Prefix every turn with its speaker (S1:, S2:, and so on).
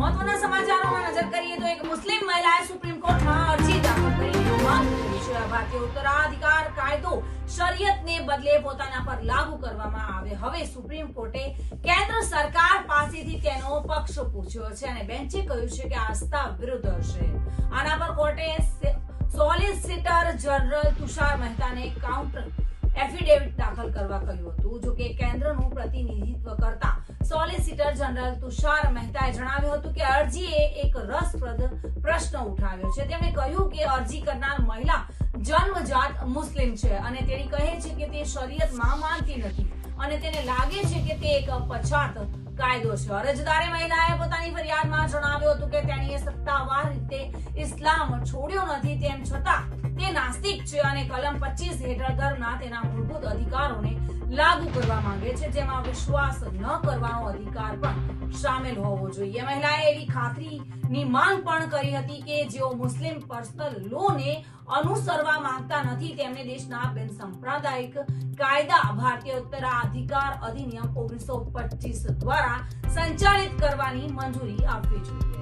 S1: મહત્વના સમાચારોમાં નજર કરીએ તો એક મુસ્લિમ મહિલાએ સુપ્રીમ કોર્ટમાં અરજી દાખલ કરી ભારતીય ઉત્તરાધિકાર કાયદો શરિયતને બદલે પોતાના પર લાગુ કરવામાં આવે. હવે સુપ્રીમ કોર્ટે કેન્દ્ર સરકાર પાસેથી તેનો પક્ષ પૂછ્યો છે અને બેન્ચે કહ્યું છે કે આસ્થા વિરુદ્ધ હશે. આના પર કોર્ટે સોલિસિટર જનરલ તુષાર મહેતાને કાઉન્ટર એફિડેવિટ દાખલ કરવા કહ્યું હતું. જો કે કેન્દ્રનું પ્રતિનિધિત્વ કરતા સોલિસિટર જનરલ તુષાર મહેતાએ જણાવ્યું હતું કે અરજીએ એક રસપ્રદ પ્રશ્ન ઉઠાવ્યો છે. તેમણે કહ્યું કે અરજી કરનાર મહિલા જન્મજાત મુસ્લિમ છે અને તેણી કહે છે કે તે શરીયતમાં માનતી નથી અને તેને લાગે છે કે તે એક પછાત કાયદો છે. અરજદારે મહિલાએ પોતાની ફરિયાદમાં જણાવ્યું હતું કે તેણીએ સત્તાવાર રીતે ઇસ્લામ છોડ્યો નથી, તેમ છતાં તે નાસ્તિક છે અને કલમ 25 હેઠળ ધર્મના તેના મૂળભૂત અધિકારોને લાગુ કરવા માંગે છે, જેમાં વિશ્વાસ ન કરવાનો અધિકાર પણ સામેલ હોવો જોઈએ. મહિલાએ એવી ખાતરીની માંગ પણ કરી હતી કે જેઓ મુસ્લિમ પર્સનલ લોને અનુસરવા માંગતા નથી, તેમને દેશના બિન સંપ્રદાયિક કાયદા, ભારતીય ઉત્તરાધિકાર અધિનિયમ ઓગણીસો દ્વારા સંચાલિત કરવાની મંજૂરી આપવી જોઈએ.